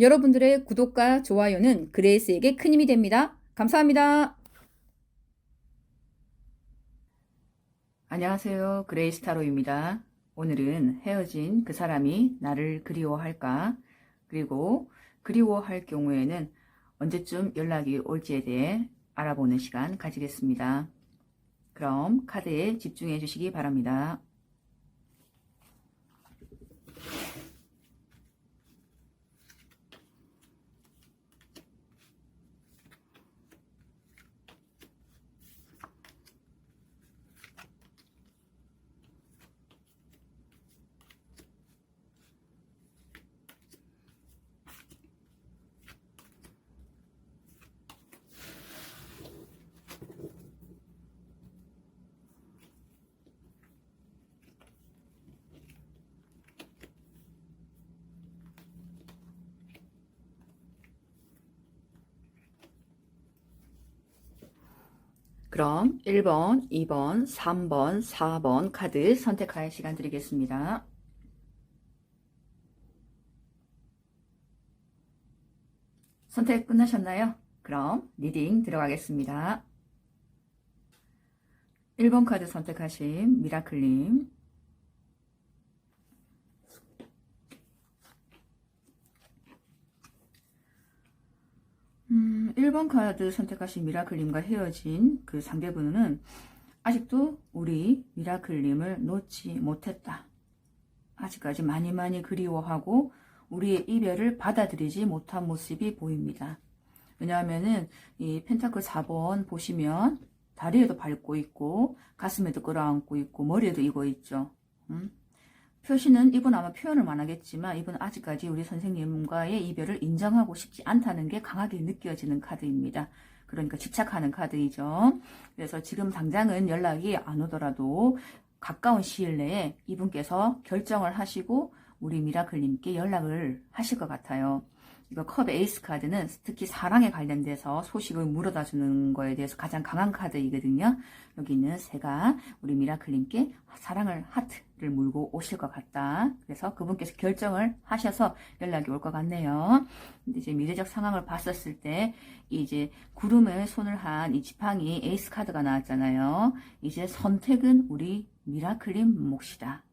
여러분들의 구독과 좋아요는 그레이스에게 큰 힘이 됩니다. 감사합니다. 안녕하세요. 그레이스 타로입니다. 오늘은 헤어진 그 사람이 나를 그리워할까? 그리고 그리워할 경우에는 언제쯤 연락이 올지에 대해 알아보는 시간 가지겠습니다. 그럼 카드에 집중해 주시기 바랍니다. 그럼 1번, 2번, 3번, 4번 카드 선택할 시간 드리겠습니다. 선택 끝나셨나요? 그럼 리딩 들어가겠습니다. 1번 카드 선택하신 미라클님 음, 1번 카드 선택하신 미라클님과 헤어진 그 상대분은 아직도 우리 미라클님을 놓지 못했다. 아직까지 많이 많이 그리워하고 우리의 이별을 받아들이지 못한 모습이 보입니다. 왜냐하면은 이 펜타클 4번 보시면 다리에도 밟고 있고 가슴에도 끌어안고 있고 머리에도 이고 있죠. 음? 표시는 이분 아마 표현을 안 하겠지만 이분 아직까지 우리 선생님과의 이별을 인정하고 싶지 않다는 게 강하게 느껴지는 카드입니다. 그러니까 집착하는 카드이죠. 그래서 지금 당장은 연락이 안 오더라도 가까운 시일 내에 이분께서 결정을 하시고 우리 미라클님께 연락을 하실 것 같아요. 이거 컵 에이스 카드는 특히 사랑에 관련돼서 소식을 물어다 주는 거에 대해서 가장 강한 카드이거든요. 여기 있는 새가 우리 미라클님께 사랑을 하트를 물고 오실 것 같다. 그래서 그분께서 결정을 하셔서 연락이 올 것 같네요. 근데 이제 미래적 상황을 봤었을 때 이제 구름에 손을 한 이 지팡이 에이스 카드가 나왔잖아요. 이제 선택은 우리 미라클님 몫이다.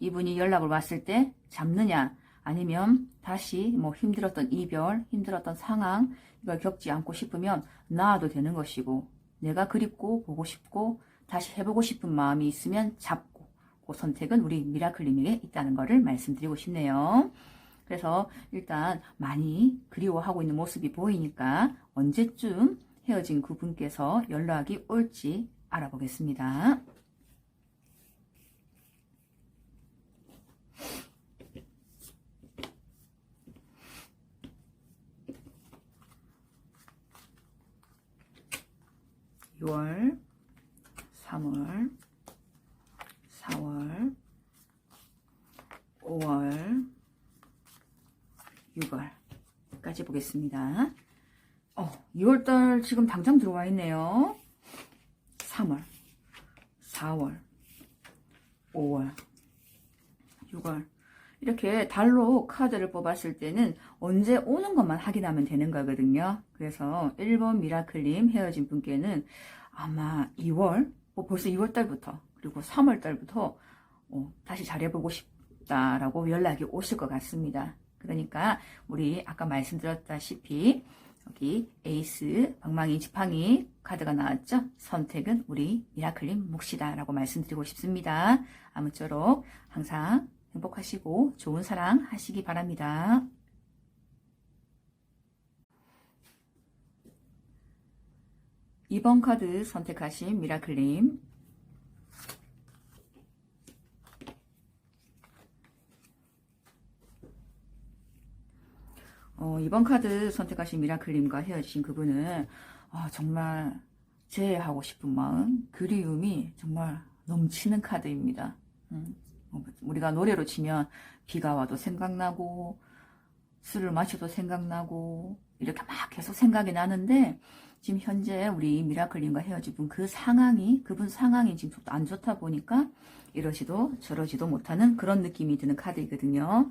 이분이 연락을 왔을 때 잡느냐 아니면 다시 뭐 힘들었던 이별, 힘들었던 상황 이걸 겪지 않고 싶으면 나아도 되는 것이고 내가 그립고 보고 싶고 다시 해보고 싶은 마음이 있으면 잡고 그 선택은 우리 미라클님에게 있다는 것을 말씀드리고 싶네요. 그래서 일단 많이 그리워하고 있는 모습이 보이니까 언제쯤 헤어진 그분께서 연락이 올지 알아보겠습니다. 6월, 3월, 4월, 5월, 6월까지 보겠습니다. 어, 2월달 지금 당장 들어와 있네요. 3월, 4월, 5월, 6월. 이렇게 달로 카드를 뽑았을 때는 언제 오는 것만 확인하면 되는 거거든요. 그래서 1번 미라클님 헤어진 분께는 아마 2월, 뭐 벌써 2월 달부터 그리고 3월 달부터 어, 다시 잘해보고 싶다라고 연락이 오실 것 같습니다. 그러니까 우리 아까 말씀드렸다시피 여기 에이스, 방망이, 지팡이 카드가 나왔죠? 선택은 우리 미라클님 몫이다라고 말씀드리고 싶습니다. 아무쪼록 항상 행복하시고 좋은 사랑 하시기 바랍니다. 이번 카드 선택하신 미라클님 어, 이번 카드 선택하신 미라클님과 헤어지신 그분은 아, 정말 제하고 싶은 마음, 그리움이 정말 넘치는 카드입니다. 음. 뭐 우리가 노래로 치면 비가 와도 생각나고 술을 마셔도 생각나고 이렇게 막 계속 생각이 나는데 지금 현재 우리 미라클님과 헤어진 분그 상황이 그분 상황이 지금 안 좋다 보니까 이러지도 저러지도 못하는 그런 느낌이 드는 카드이거든요.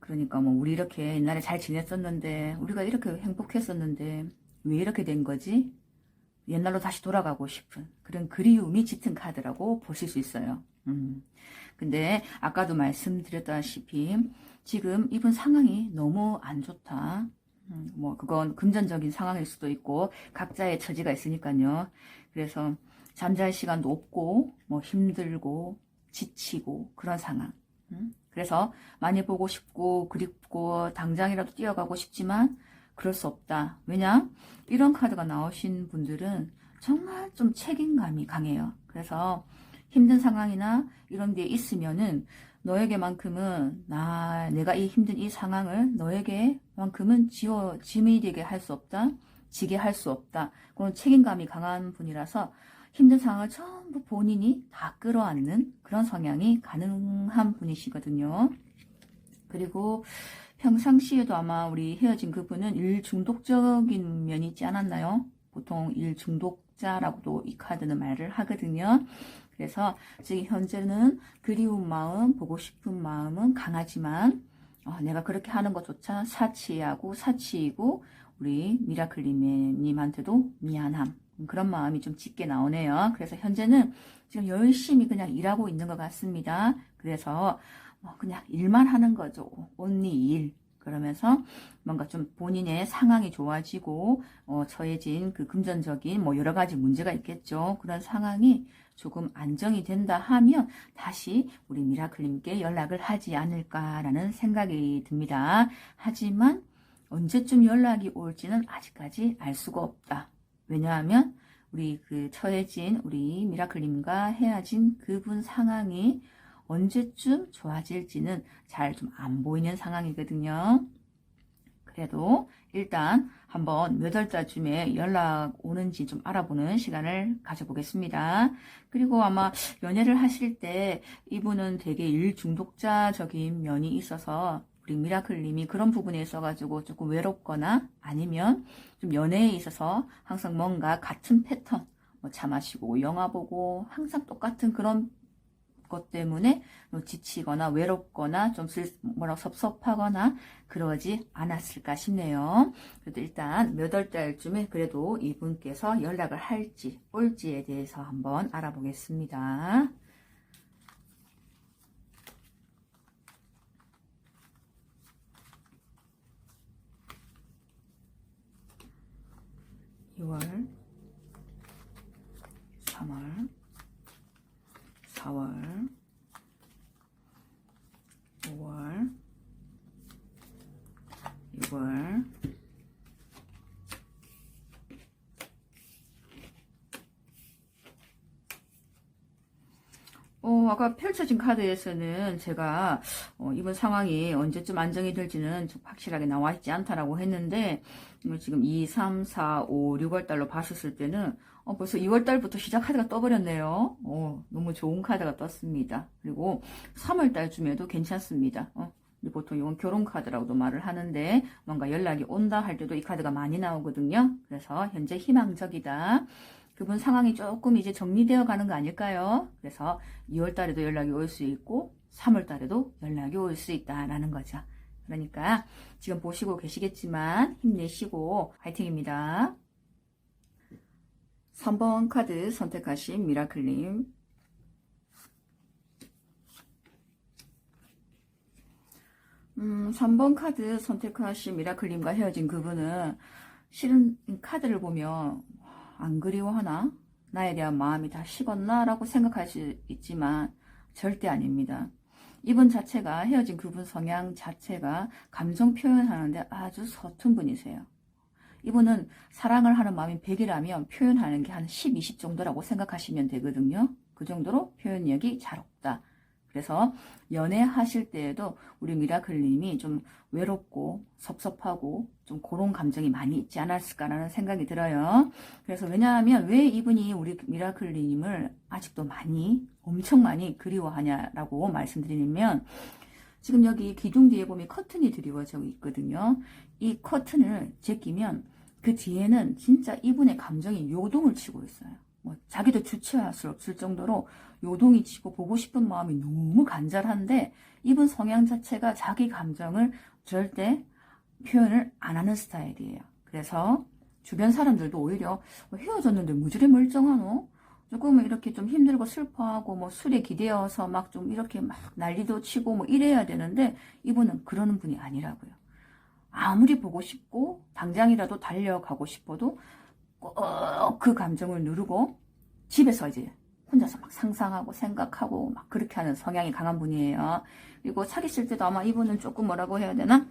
그러니까 뭐 우리 이렇게 옛날에 잘 지냈었는데 우리가 이렇게 행복했었는데 왜 이렇게 된 거지? 옛날로 다시 돌아가고 싶은 그런 그리움이 짙은 카드라고 보실 수 있어요. 음. 근데 아까도 말씀드렸다시피 지금 이분 상황이 너무 안 좋다. 음, 뭐 그건 금전적인 상황일 수도 있고 각자의 처지가 있으니까요. 그래서 잠잘 시간도 없고 뭐 힘들고 지치고 그런 상황. 음? 그래서 많이 보고 싶고 그립고 당장이라도 뛰어가고 싶지만 그럴 수 없다. 왜냐? 이런 카드가 나오신 분들은 정말 좀 책임감이 강해요. 그래서 힘든 상황이나 이런 데 있으면은 너에게만큼은 나 내가 이 힘든 이 상황을 너에게만큼은 지워 짐이 되게 할 수 없다. 지게 할 수 없다. 그런 책임감이 강한 분이라서 힘든 상황을 전부 본인이 다 끌어안는 그런 성향이 가능한 분이시거든요. 그리고 평상시에도 아마 우리 헤어진 그분은 일 중독적인 면이 있지 않았나요? 보통 일 중독자라고도 이 카드는 말을 하거든요. 그래서 지금 현재는 그리운 마음, 보고 싶은 마음은 강하지만 어, 내가 그렇게 하는 것조차 사치하고 사치이고 우리 미라클님한테도 미안함 그런 마음이 좀 짙게 나오네요. 그래서 현재는 지금 열심히 그냥 일하고 있는 것 같습니다. 그래서 뭐 그냥 일만 하는 거죠. 온리 일. 그러면서 뭔가 좀 본인의 상황이 좋아지고 어, 처해진 그 금전적인 뭐 여러 가지 문제가 있겠죠. 그런 상황이 조금 안정이 된다 하면 다시 우리 미라클님께 연락을 하지 않을까라는 생각이 듭니다. 하지만 언제쯤 연락이 올지는 아직까지 알 수가 없다. 왜냐하면 우리 그 처해진 우리 미라클님과 헤어진 그분 상황이 언제쯤 좋아질지는 잘 좀 안 보이는 상황이거든요. 그래도 일단 한번 몇 월달쯤에 연락 오는지 좀 알아보는 시간을 가져보겠습니다. 그리고 아마 연애를 하실 때 이분은 되게 일 중독자적인 면이 있어서 우리 미라클님이 그런 부분에 있어가지고 조금 외롭거나 아니면 좀 연애에 있어서 항상 뭔가 같은 패턴, 뭐 차 마시고 영화 보고 항상 똑같은 그런 것 때문에 뭐 지치거나 외롭거나 좀 슬, 뭐라 섭섭하거나 그러지 않았을까 싶네요. 그래도 일단 몇 월 달쯤에 그래도 이분께서 연락을 할지 올지에 대해서 한번 알아보겠습니다. (2월) (3월) 4월, 5월, 6월, 어, 아까 펼쳐진 카드에서는 제가 어, 이번 상황이 언제쯤 안정이 될지는 좀 확실하게 나와 있지 않다라고 했는데 음, 지금 2, 3, 4, 5, 6월 달로 봤었을 때는 어, 벌써 2월 달부터 시작 카드가 떠버렸네요. 어, 너무 좋은 카드가 떴습니다. 그리고 3월 달쯤에도 괜찮습니다. 어, 보통 이건 결혼 카드라고도 말을 하는데 뭔가 연락이 온다 할 때도 이 카드가 많이 나오거든요. 그래서 현재 희망적이다. 그분 상황이 조금 이제 정리되어 가는 거 아닐까요? 그래서 2월 달에도 연락이 올 수 있고 3월 달에도 연락이 올 수 있다라는 거죠. 그러니까 지금 보시고 계시겠지만 힘내시고 화이팅입니다. 3번 카드 선택하신 미라클님 음, 3번 카드 선택하신 미라클님과 헤어진 그분은 실은 카드를 보면 안 그리워하나? 나에 대한 마음이 다 식었나? 라고 생각할 수 있지만 절대 아닙니다. 이분 자체가 헤어진 그분 성향 자체가 감정 표현하는데 아주 서툰 분이세요. 이분은 사랑을 하는 마음이 100이라면 표현하는 게 한 10, 20 정도라고 생각하시면 되거든요. 그 정도로 표현력이 잘 없다. 그래서 연애하실 때에도 우리 미라클님이 좀 외롭고 섭섭하고 좀 그런 감정이 많이 있지 않았을까라는 생각이 들어요. 그래서 왜냐하면 왜 이분이 우리 미라클님을 아직도 많이 엄청 많이 그리워하냐라고 말씀드리면 지금 여기 기둥 뒤에 보면 커튼이 드리워져 있거든요. 이 커튼을 제끼면 그 뒤에는 진짜 이분의 감정이 요동을 치고 있어요. 뭐 자기도 주체할 수 없을 정도로 요동이 치고 보고 싶은 마음이 너무 간절한데 이분 성향 자체가 자기 감정을 절대 표현을 안 하는 스타일이에요. 그래서 주변 사람들도 오히려 어, 헤어졌는데 무지래 멀쩡하노? 조금 이렇게 좀 힘들고 슬퍼하고 뭐 술에 기대어서 막 좀 이렇게 막 난리도 치고 뭐 이래야 되는데 이분은 그러는 분이 아니라고요. 아무리 보고 싶고 당장이라도 달려가고 싶어도 꼭 그 감정을 누르고 집에서 이제 혼자서 막 상상하고 생각하고 막 그렇게 하는 성향이 강한 분이에요. 그리고 사귀실 때도 아마 이분은 조금 뭐라고 해야 되나?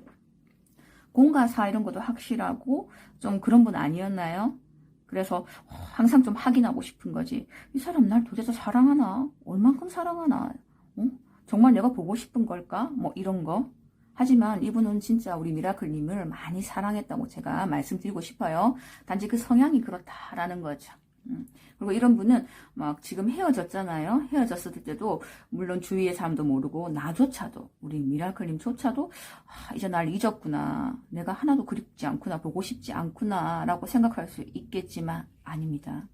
공가사 이런 것도 확실하고 좀 그런 분 아니었나요? 그래서 항상 좀 확인하고 싶은 거지. 이 사람 날 도대체 사랑하나? 얼만큼 사랑하나? 어? 정말 내가 보고 싶은 걸까? 뭐 이런 거. 하지만 이분은 진짜 우리 미라클님을 많이 사랑했다고 제가 말씀드리고 싶어요. 단지 그 성향이 그렇다라는 거죠. 음. 그리고 이런 분은 막 지금 헤어졌잖아요. 헤어졌을 때도 물론 주위의 사람도 모르고 나조차도 우리 미라클님조차도 아, 이제 날 잊었구나. 내가 하나도 그립지 않구나. 보고 싶지 않구나 라고 생각할 수 있겠지만 아닙니다.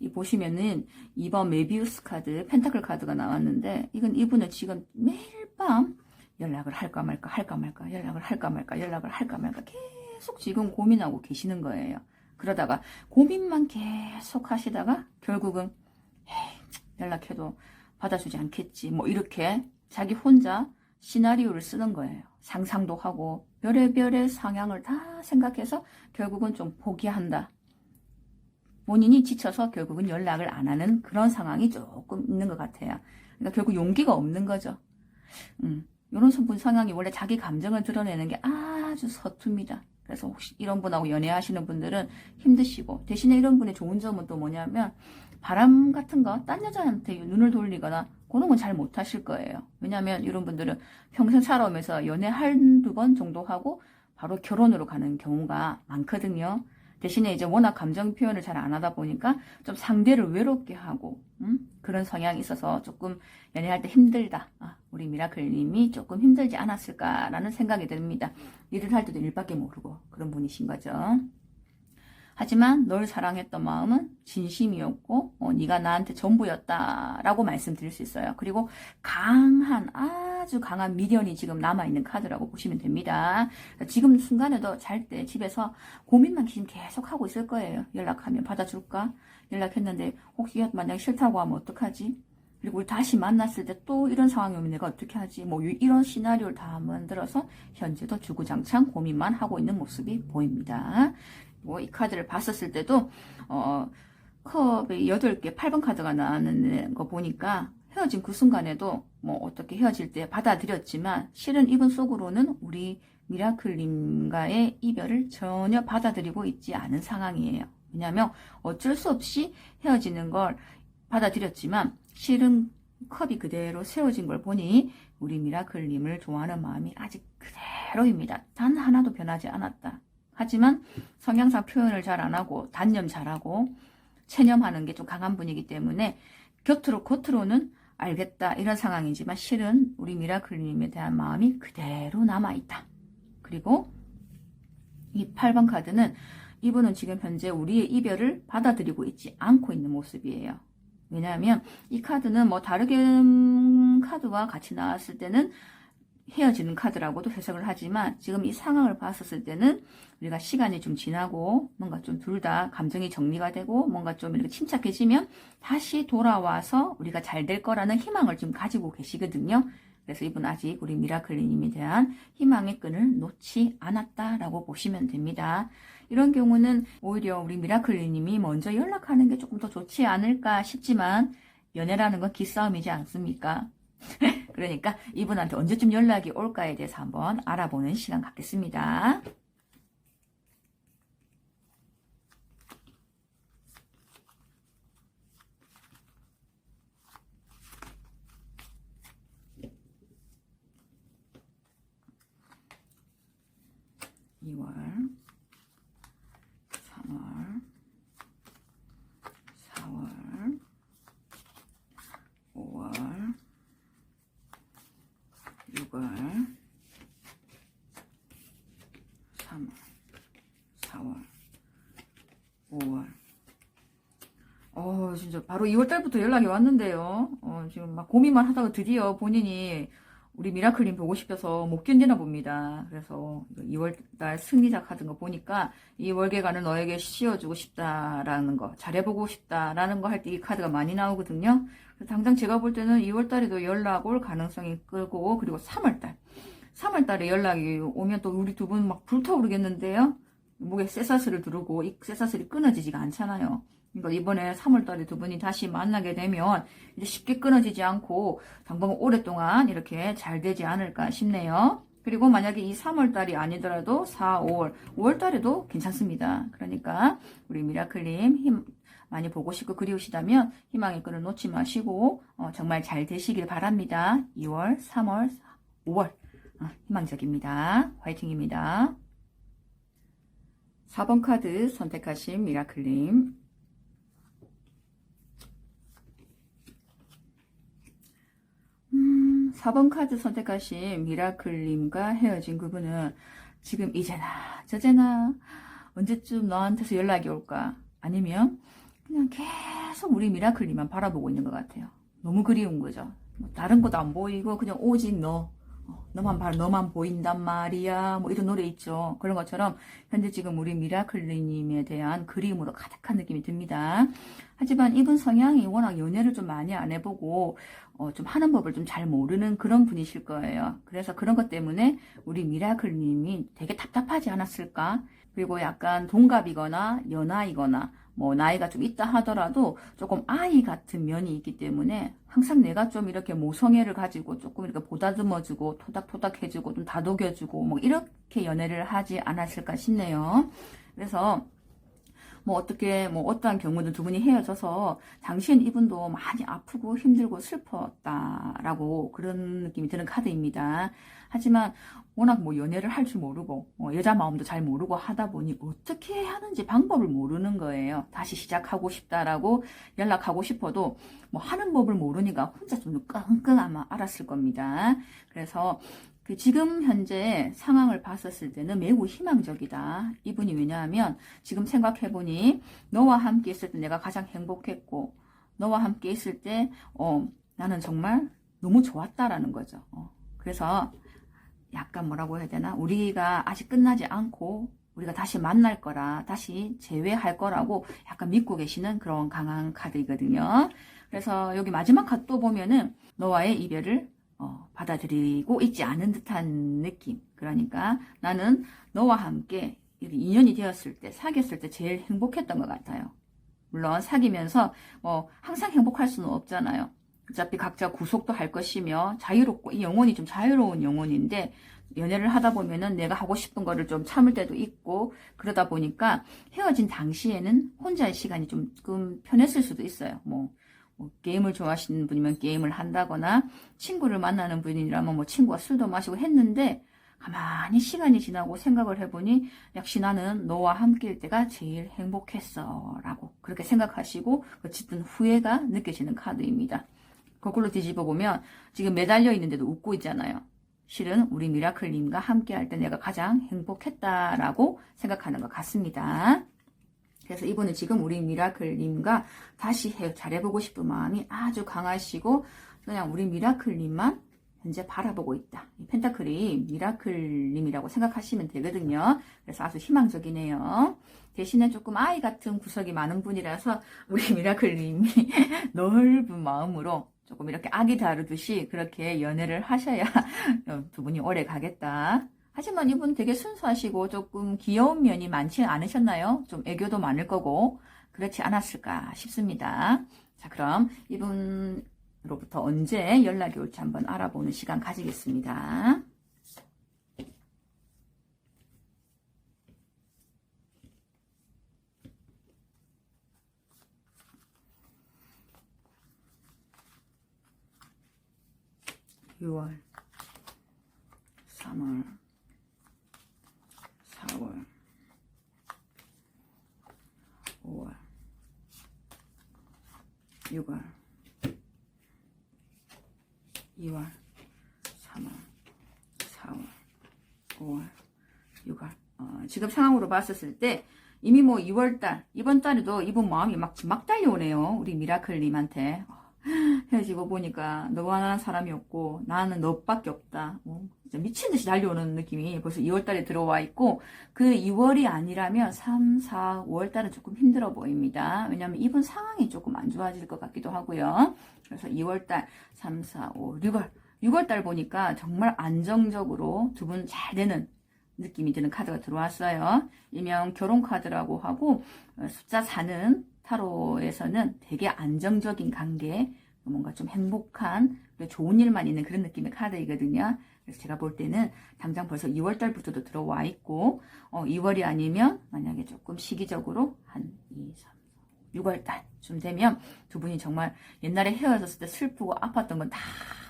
이 보시면은 이번 메비우스 카드, 펜타클 카드가 나왔는데 이건 이분은 지금 매일 밤 연락을 할까 말까 할까 말까 연락을 할까 말까 연락을 할까 말까 계속 지금 고민하고 계시는 거예요. 그러다가 고민만 계속 하시다가 결국은 연락해도 받아주지 않겠지 뭐 이렇게 자기 혼자 시나리오를 쓰는 거예요. 상상도 하고 별의별의 상향을 다 생각해서 결국은 좀 포기한다. 본인이 지쳐서 결국은 연락을 안 하는 그런 상황이 조금 있는 것 같아요. 그러니까 결국 용기가 없는 거죠. 음, 이런 분 성향이 원래 자기 감정을 드러내는 게 아주 서툽니다. 그래서 혹시 이런 분하고 연애하시는 분들은 힘드시고 대신에 이런 분의 좋은 점은 또 뭐냐면 바람 같은 거 딴 여자한테 눈을 돌리거나 그런 건 잘 못하실 거예요. 왜냐하면 이런 분들은 평생 살아오면서 연애 한두 번 정도 하고 바로 결혼으로 가는 경우가 많거든요. 대신에 이제 워낙 감정 표현을 잘 안 하다 보니까 좀 상대를 외롭게 하고 음? 그런 성향이 있어서 조금 연애할 때 힘들다. 아, 우리 미라클님이 조금 힘들지 않았을까라는 생각이 듭니다. 일을 할 때도 일밖에 모르고 그런 분이신 거죠. 하지만 널 사랑했던 마음은 진심이었고 어, 네가 나한테 전부였다라고 말씀드릴 수 있어요. 그리고 강한 아 주 강한 미련이 지금 남아있는 카드라고 보시면 됩니다. 지금 순간에도 잘 때 집에서 고민만 지금 계속 하고 있을 거예요. 연락하면 받아줄까? 연락했는데 혹시 만약 싫다고 하면 어떡하지? 그리고 다시 만났을 때 또 이런 상황이 오면 내가 어떻게 하지? 뭐 이런 시나리오를 다 만들어서 현재도 주구장창 고민만 하고 있는 모습이 보입니다. 뭐 이 카드를 봤었을 때도 어 컵에 8개 8번 카드가 나왔는 거 보니까 헤어진 그 순간에도 뭐 어떻게 헤어질 때 받아들였지만 실은 이분 속으로는 우리 미라클님과의 이별을 전혀 받아들이고 있지 않은 상황이에요. 왜냐하면 어쩔 수 없이 헤어지는 걸 받아들였지만 실은 컵이 그대로 세워진 걸 보니 우리 미라클님을 좋아하는 마음이 아직 그대로입니다. 단 하나도 변하지 않았다. 하지만 성향상 표현을 잘 안 하고 단념 잘하고 체념하는 게 좀 강한 분이기 때문에 곁으로 겉으로는 알겠다 이런 상황이지만 실은 우리 미라클님에 대한 마음이 그대로 남아있다. 그리고 이 8번 카드는 이분은 지금 현재 우리의 이별을 받아들이고 있지 않고 있는 모습이에요. 왜냐하면 이 카드는 뭐 다르게 카드와 같이 나왔을 때는 헤어지는 카드라고도 해석을 하지만 지금 이 상황을 봤었을 때는 우리가 시간이 좀 지나고 뭔가 좀 둘 다 감정이 정리가 되고 뭔가 좀 이렇게 침착해지면 다시 돌아와서 우리가 잘 될 거라는 희망을 좀 가지고 계시거든요. 그래서 이분 아직 우리 미라클리님에 대한 희망의 끈을 놓지 않았다라고 보시면 됩니다. 이런 경우는 오히려 우리 미라클리님이 먼저 연락하는 게 조금 더 좋지 않을까 싶지만 연애라는 건 기싸움이지 않습니까? 그러니까 이분한테 언제쯤 연락이 올까에 대해서 한번 알아보는 시간 갖겠습니다. 이월 3월, 4월, 5월, 6월, 3월, 4월, 5월. 어, 진짜 바로 2월 달부터 연락이 왔는데요. 어, 지금 막 고민만 하다가 드디어 본인이 우리 미라클님 보고 싶어서 못 견디나 봅니다. 그래서 2월달 승리자 카드 거 보니까 이 월계관을 너에게 씌워주고 싶다라는 거, 잘해보고 싶다라는 거 할 때 이 카드가 많이 나오거든요. 당장 제가 볼 때는 2월달에도 연락 올 가능성이 끌고 그리고 3월달, 3월달에 연락이 오면 또 우리 두 분 막 불타오르겠는데요. 목에 쇠사슬을 두르고 이 쇠사슬이 끊어지지가 않잖아요. 그러니까 이번에 3월달에 두 분이 다시 만나게 되면 이제 쉽게 끊어지지 않고 당분간 오랫동안 이렇게 잘 되지 않을까 싶네요. 그리고 만약에 이 3월달이 아니더라도 4, 5월, 5월달에도 괜찮습니다. 그러니까 우리 미라클님 힘 많이 보고 싶고 그리우시다면 희망의 끈을 놓지 마시고 어, 정말 잘 되시길 바랍니다. 2월, 3월, 5월 어, 희망적입니다. 화이팅입니다. 4번 카드 선택하신 미라클님 4번 카드 선택하신 미라클님과 헤어진 그분은 지금 이제나 저제나 언제쯤 너한테서 연락이 올까? 아니면 그냥 계속 우리 미라클님만 바라보고 있는 것 같아요. 너무 그리운 거죠. 뭐 다른 것도 안 보이고 그냥 오직 너. 어, 너만 봐, 너만 보인단 말이야. 뭐 이런 노래 있죠. 그런 것처럼 현재 지금 우리 미라클님에 대한 그리움으로 가득한 느낌이 듭니다. 하지만 이분 성향이 워낙 연애를 좀 많이 안 해보고 어, 좀 하는 법을 좀 잘 모르는 그런 분이실 거예요. 그래서 그런 것 때문에 우리 미라클님이 되게 답답하지 않았을까? 그리고 약간 동갑이거나 연하이거나 뭐 나이가 좀 있다 하더라도 조금 아이 같은 면이 있기 때문에 항상 내가 좀 이렇게 모성애를 가지고 조금 이렇게 보다듬어주고 토닥토닥해주고 좀 다독여주고 뭐 이렇게 연애를 하지 않았을까 싶네요. 그래서 뭐 어떻게 뭐 어떠한 경우든 두 분이 헤어져서 당시엔 이분도 많이 아프고 힘들고 슬펐다라고 그런 느낌이 드는 카드입니다. 하지만 워낙 뭐 연애를 할 줄 모르고 어, 여자 마음도 잘 모르고 하다 보니 어떻게 하는지 방법을 모르는 거예요. 다시 시작하고 싶다라고 연락하고 싶어도 뭐 하는 법을 모르니까 혼자 좀 끙끙 아마 알았을 겁니다. 그래서 그 지금 현재 상황을 봤었을 때는 매우 희망적이다. 이분이 왜냐하면 지금 생각해보니 너와 함께 있을 때 내가 가장 행복했고 너와 함께 있을 때 어, 나는 정말 너무 좋았다라는 거죠. 어, 그래서 약간 뭐라고 해야 되나 우리가 아직 끝나지 않고 우리가 다시 만날 거라 다시 재회할 거라고 약간 믿고 계시는 그런 강한 카드이거든요. 그래서 여기 마지막 카드 또 보면은 너와의 이별을 어, 받아들이고 있지 않은 듯한 느낌. 그러니까 나는 너와 함께 인연이 되었을 때, 사귀었을 때 제일 행복했던 것 같아요. 물론 사귀면서 뭐 항상 행복할 수는 없잖아요. 어차피 각자 구속도 할 것이며 자유롭고 이 영혼이 좀 자유로운 영혼인데 연애를 하다 보면은 내가 하고 싶은 거를 좀 참을 때도 있고 그러다 보니까 헤어진 당시에는 혼자의 시간이 조금 편했을 수도 있어요. 뭐, 뭐 게임을 좋아하시는 분이면 게임을 한다거나 친구를 만나는 분이라면 뭐 친구와 술도 마시고 했는데 가만히 시간이 지나고 생각을 해보니 역시 나는 너와 함께일 때가 제일 행복했어 라고 그렇게 생각하시고 그 짙은 후회가 느껴지는 카드입니다. 거꾸로 뒤집어 보면 지금 매달려 있는데도 웃고 있잖아요. 실은 우리 미라클님과 함께 할 때 내가 가장 행복했다라고 생각하는 것 같습니다. 그래서 이분은 지금 우리 미라클님과 다시 해, 잘해보고 싶은 마음이 아주 강하시고 그냥 우리 미라클님만 현재 바라보고 있다. 이 펜타클이 미라클님이라고 생각하시면 되거든요. 그래서 아주 희망적이네요. 대신에 조금 아이 같은 구석이 많은 분이라서 우리 미라클님이 넓은 마음으로 조금 이렇게 아기 다루듯이 그렇게 연애를 하셔야 두 분이 오래 가겠다. 하지만 이분 되게 순수하시고 조금 귀여운 면이 많지 않으셨나요? 좀 애교도 많을 거고 그렇지 않았을까 싶습니다. 자 그럼 이분으로부터 언제 연락이 올지 한번 알아보는 시간 가지겠습니다. (6월) (3월) (4월) (5월) (6월) (2월) (3월) (4월) (5월) (6월) 어, 지금 상황으로 봤었을 때 이미 뭐 2월달 이번 달에도 이분 마음이 막, 막 달려오네요. 우리 미라클님한테. 어, 헤어지고 보니까 나는 사람이 없고 나는 너밖에 없다. 뭐 진짜 미친 듯이 달려오는 느낌이 벌써 2월 달에 들어와 있고 그 2월이 아니라면 3, 4, 5월 달은 조금 힘들어 보입니다. 왜냐하면 이분 상황이 조금 안 좋아질 것 같기도 하고요. 그래서 2월 달, 3, 4, 5, 6월 6월 달 보니까 정말 안정적으로 두 분 잘 되는 느낌이 드는 카드가 들어왔어요. 일명 결혼 카드라고 하고 어, 숫자 4는 타로에서는 되게 안정적인 관계, 뭔가 좀 행복한 좋은 일만 있는 그런 느낌의 카드이거든요. 그래서 제가 볼 때는 당장 벌써 2월 달부터도 들어와 있고 어, 2월이 아니면 만약에 조금 시기적으로 한 2, 3, 6월 달쯤 되면 두 분이 정말 옛날에 헤어졌을 때 슬프고 아팠던 건 다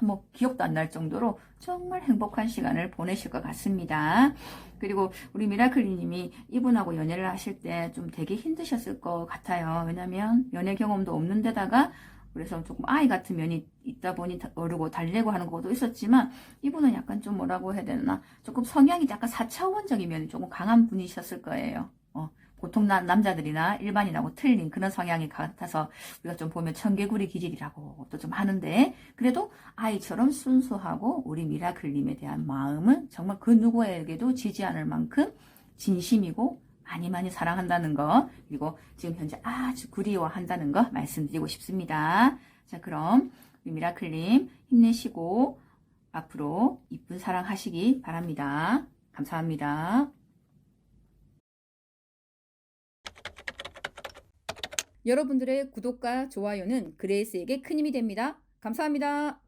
뭐 기억도 안 날 정도로 정말 행복한 시간을 보내실 것 같습니다. 그리고 우리 미라클리님이 이분하고 연애를 하실 때 좀 되게 힘드셨을 것 같아요. 왜냐면 연애 경험도 없는 데다가 그래서 조금 아이 같은 면이 있다 보니 어르고 달래고 하는 것도 있었지만 이분은 약간 좀 뭐라고 해야 되나 조금 성향이 약간 사차원적인 면이 조금 강한 분이셨을 거예요. 어, 보통 나- 남자들이나 일반인하고 틀린 그런 성향이 같아서 우리가 좀 보면 청개구리 기질이라고 또 좀 하는데 그래도 아이처럼 순수하고 우리 미라클님에 대한 마음은 정말 그 누구에게도 지지 않을 만큼 진심이고 많이 많이 사랑한다는 거 그리고 지금 현재 아주 그리워한다는 거 말씀드리고 싶습니다. 자 그럼 우리 미라클님 힘내시고 앞으로 이쁜 사랑 하시기 바랍니다. 감사합니다. 여러분들의 구독과 좋아요는 그레이스에게 큰 힘이 됩니다. 감사합니다.